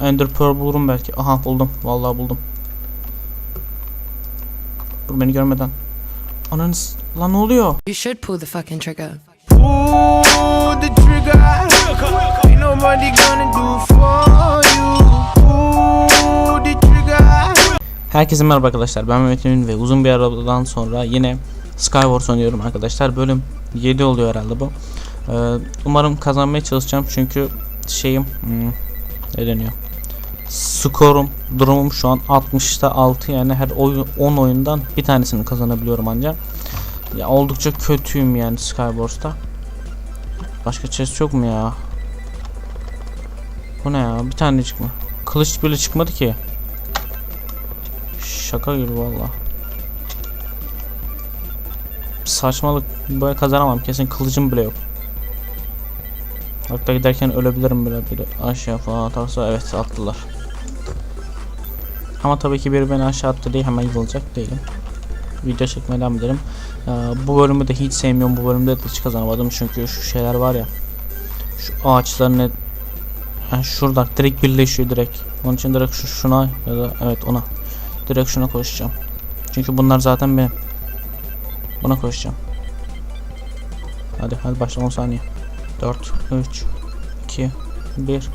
Ender Pearl bulurum belki. Aha buldum. Vallahi buldum. Dur beni görmeden. Ananı s- lan ne oluyor? You should pull the fucking trigger. Pull the trigger. Ain't nobody gonna do for you. Pull the trigger. Herkese merhaba arkadaşlar. Ben Mehmet Emin ve uzun bir aradan sonra yine Skywars oynuyorum arkadaşlar. Bölüm 7 oluyor herhalde bu. Ee, umarım kazanmaya çalışacağım çünkü şeyim hmm, ne deniyor? Skorum, durumum şu an 60'ta 6 yani her oyun 10 oyundan bir tanesini kazanabiliyorum ancak. Ya oldukça kötüyüm yani Skywars'ta. Başka chest yok mu ya? Bu ne ya? Bir tanecik mi? Kılıç bile çıkmadı ki. Şaka gibi valla. Saçmalık. Böyle kazanamam. Kesin kılıcım bile yok. Hatta giderken ölebilirim bile biri aşağı falan atarsa evet attılar. Ama tabii ki biri beni aşağı attı diye hemen yılacak değilim. Video çekmeye devam ederim. Ee, bu bölümü de hiç sevmiyorum. Bu bölümde de hiç kazanamadım çünkü şu şeyler var ya. Şu ağaçların. Yani şurada direkt birleşiyor direkt. Onun için direkt şu şuna ya da evet ona. Direkt şuna koşacağım. Çünkü bunlar zaten benim. Buna koşacağım. Hadi hadi başla 10 saniye. 4 3 2 1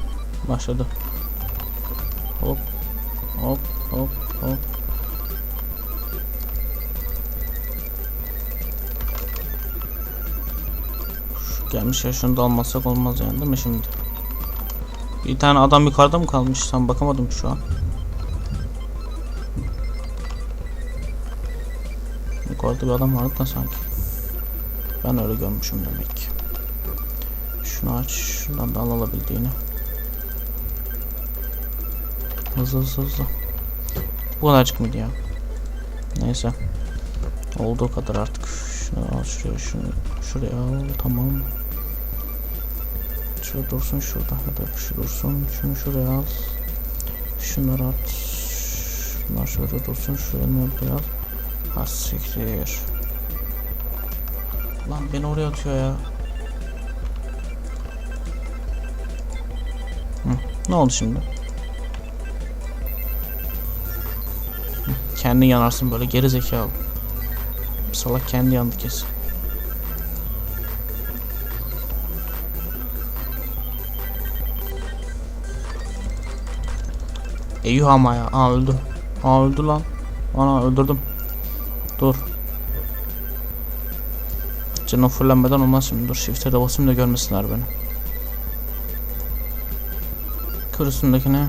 başladı. Hop hop hop hop. Şu Gelmiş ya şunu da almazsak olmaz yani değil mi şimdi? Bir tane adam yukarıda mı kalmış? Sen bakamadım şu an. Yukarıda bir adam vardı da sanki. Ben öyle görmüşüm demek ki. Şunu aç. Şundan da al alabildiğini. Hızlı hızlı hızlı. Bu kadarcık mıydı ya? Neyse. Olduğu kadar artık. Şunu al şuraya şunu. Şuraya al. Tamam. Şurada dursun şurada. Hadi şu dursun. Şunu şuraya al. Şunları at. Şunlar şurada dursun. Şuraya ne al. Ha siktir. Lan beni oraya atıyor ya. Hı, ne oldu şimdi? Hı, kendi yanarsın böyle geri zekalı. Salak kendi yandı kesin. Eyüh ama ya. Aa öldü. Aa öldü lan. Ana öldürdüm. Dur. Canım fullenmeden olmaz şimdi. Dur shift'e de basayım da görmesinler beni. Kır üstündekine.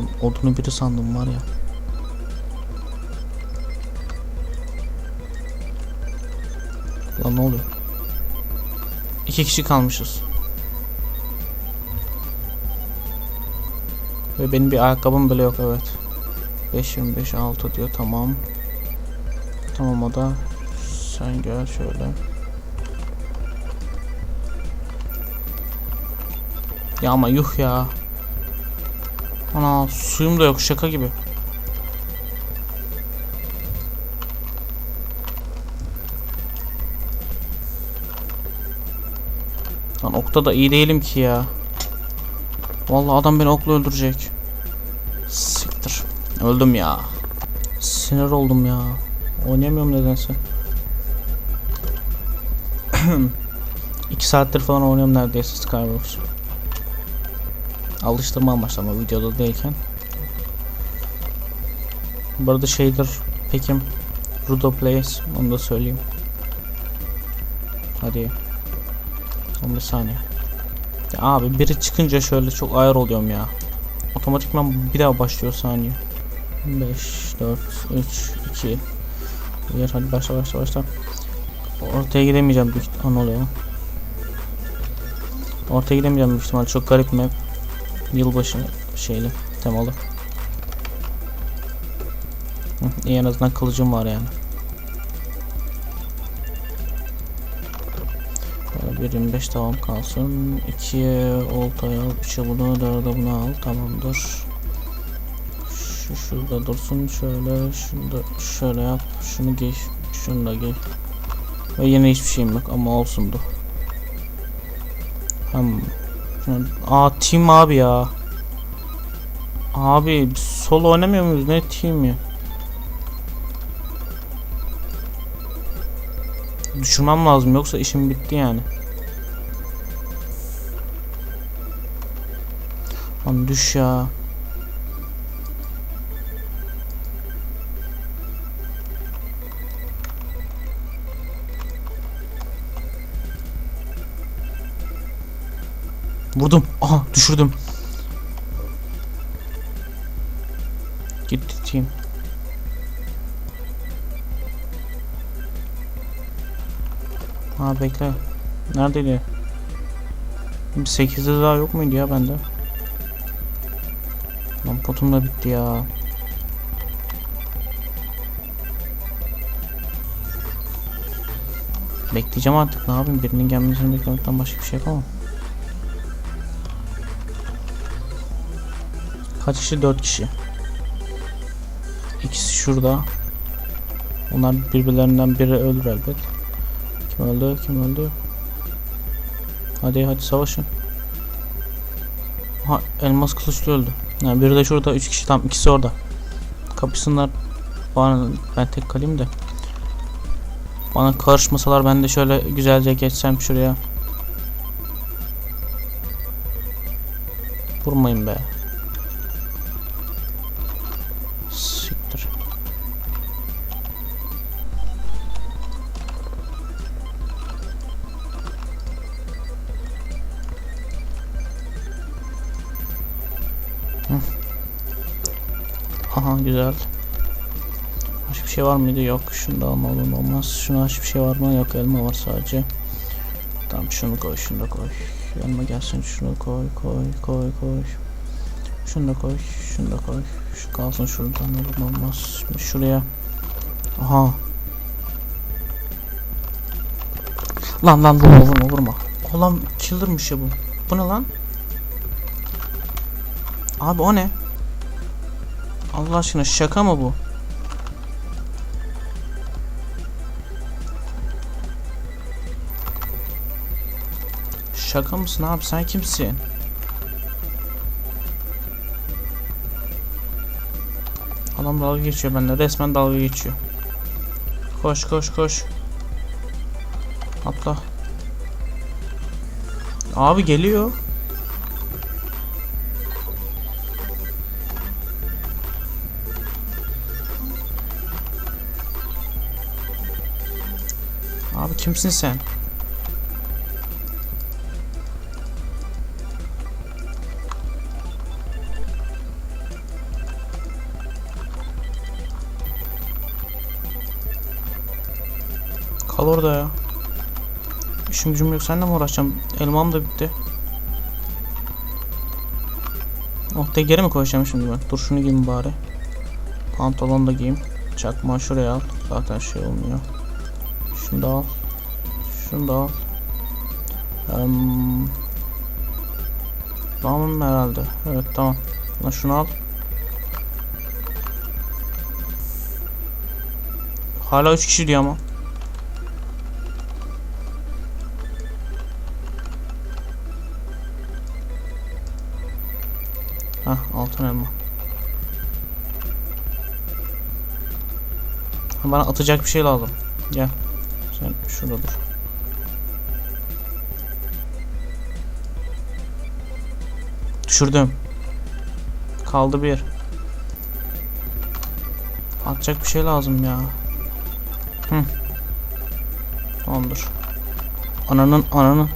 Lan odunu biri sandım var ya. Lan ne oluyor? İki kişi kalmışız. Ve benim bir ayakkabım bile yok evet. 5 25 6 diyor tamam. Tamam o da sen gel şöyle. Ya ama yuh ya. Ana suyum da yok şaka gibi. Lan okta da iyi değilim ki ya. Vallahi adam beni okla öldürecek. Siktir. Öldüm ya. Sinir oldum ya. Oynayamıyorum nedense. 2 saattir falan oynuyorum neredeyse Skywars. Alıştırma amaçlı ama videoda değilken. Bu arada şeydir pekim Rudo Plays onu da söyleyeyim. Hadi. 15 saniye. Ya abi biri çıkınca şöyle çok ayar oluyorum ya. Otomatikman bir daha başlıyor saniye. 5 4 3 2 1 hadi başla başla başla. Ortaya gidemeyeceğim büyük ihtimal oluyor. Ortaya gidemeyeceğim büyük ihtimal çok garip map. Yılbaşı şeyli temalı. Hı, en azından kılıcım var yani. Böyle 1 25 tamam kalsın. 2'ye oltaya al, 3'e bunu, 4'e bunu al. Tamamdır. Şu şurada dursun şöyle, şunu da şöyle yap. Şunu giy, şunu da giy. Ve yine hiçbir şeyim yok ama olsun bu. Hem Aa team abi ya. Abi solo oynamıyor muyuz? Ne team ya? Düşürmem lazım yoksa işim bitti yani. Lan düş ya. Vurdum. Aha düşürdüm. Gitti team. Ha bekle. Neredeydi? 8'de daha yok muydu ya bende? Lan potum da bitti ya. Bekleyeceğim artık ne yapayım birinin gelmesini beklemekten başka bir şey yapamam. Kaç kişi? 4 kişi. İkisi şurada. Onlar birbirlerinden biri öldür elbet. Kim öldü? Kim öldü? Hadi hadi savaşın. Ha elmas kılıçlı öldü. Yani biri de şurada 3 kişi tam ikisi orada. Kapışsınlar. Bana ben tek kalayım da. Bana karışmasalar ben de şöyle güzelce geçsem şuraya. Vurmayın be. Güzel. Başka bir şey var mıydı? Yok. Şunu da almalım olmaz. Şuna hiçbir şey var mı? Yok elma var sadece. Tamam şunu koy, şunu da koy. Elma gelsin şunu koy, koy, koy, koy. Şunu da koy, şunu da koy. Şu kalsın şuradan olur olmaz. Şimdi şuraya. Aha. Lan lan vurma vurma vurma. Ulan çıldırmış ya bu. Bu ne lan? Abi o ne? Allah aşkına şaka mı bu? Şaka mısın abi sen kimsin? Adam dalga geçiyor benimle resmen dalga geçiyor. Koş koş koş. Atla. Abi geliyor. Abi kimsin sen? Kal orada ya. İşim gücüm yok seninle mi uğraşacağım? Elmam da bitti. Oh de geri mi koyacağım şimdi ben? Dur şunu giyeyim bari. Pantolon da giyeyim. Çakma şuraya al. Zaten şey olmuyor. Şunu da al. Şunu da al. Um, tamam herhalde. Evet tamam. Lan şunu al. Hala 3 kişi diyor ama. Hah altın elma. Bana atacak bir şey lazım. Gel. Sen şurada dur. Düşürdüm. Kaldı bir. Atacak bir şey lazım ya. Hı. Tamam. Ananın ananın.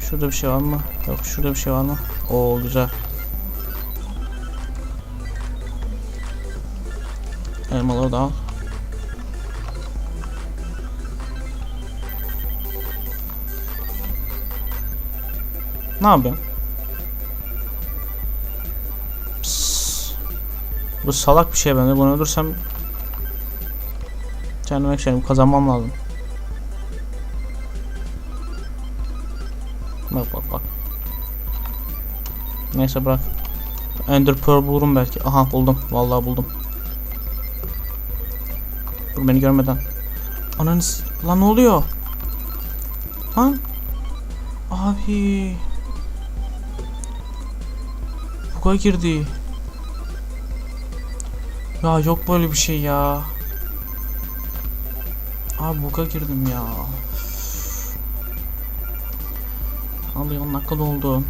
Şurada bir şey var mı? Yok şurada bir şey var mı? Oo güzel. Elmaları da al. Ne yapıyorsun? Bu salak bir şey bende. Bunu öldürsem kendime ekşerim. Kazanmam lazım. Bak bak bak. Neyse bırak. Ender Pearl bulurum belki. Aha buldum. Vallahi buldum. Dur beni görmeden. Ananız. Lan ne oluyor? Lan. Abi. Buga girdi. Ya yok böyle bir şey ya. Abi buga girdim ya. Abi 10 dakika doldu.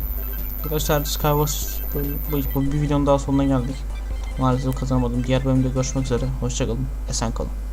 Arkadaşlar Skywars bu, bir videonun daha sonuna geldik. Maalesef kazanamadım. Diğer bölümde görüşmek üzere. Hoşçakalın. Esen kalın.